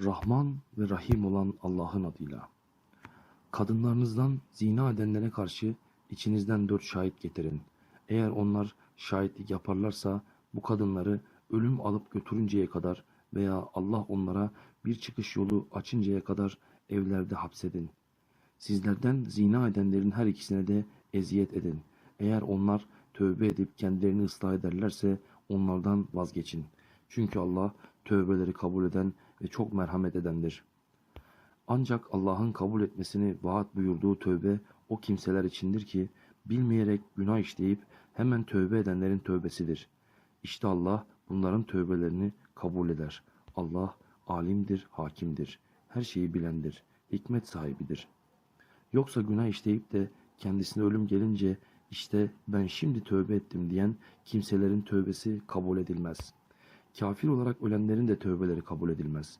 Rahman ve Rahim olan Allah'ın adıyla. Kadınlarınızdan zina edenlere karşı içinizden dört şahit getirin. Eğer onlar şahitlik yaparlarsa bu kadınları ölüm alıp götürünceye kadar veya Allah onlara bir çıkış yolu açıncaya kadar evlerde hapsedin. Sizlerden zina edenlerin her ikisine de eziyet edin. Eğer onlar tövbe edip kendilerini ıslah ederlerse onlardan vazgeçin. Çünkü Allah tövbeleri kabul eden ve çok merhamet edendir. Ancak Allah'ın kabul etmesini vaat buyurduğu tövbe o kimseler içindir ki bilmeyerek günah işleyip hemen tövbe edenlerin tövbesidir. İşte Allah bunların tövbelerini kabul eder. Allah alimdir, hakimdir. Her şeyi bilendir, hikmet sahibidir. Yoksa günah işleyip de kendisine ölüm gelince işte ben şimdi tövbe ettim diyen kimselerin tövbesi kabul edilmez. Kafir olarak ölenlerin de tövbeleri kabul edilmez.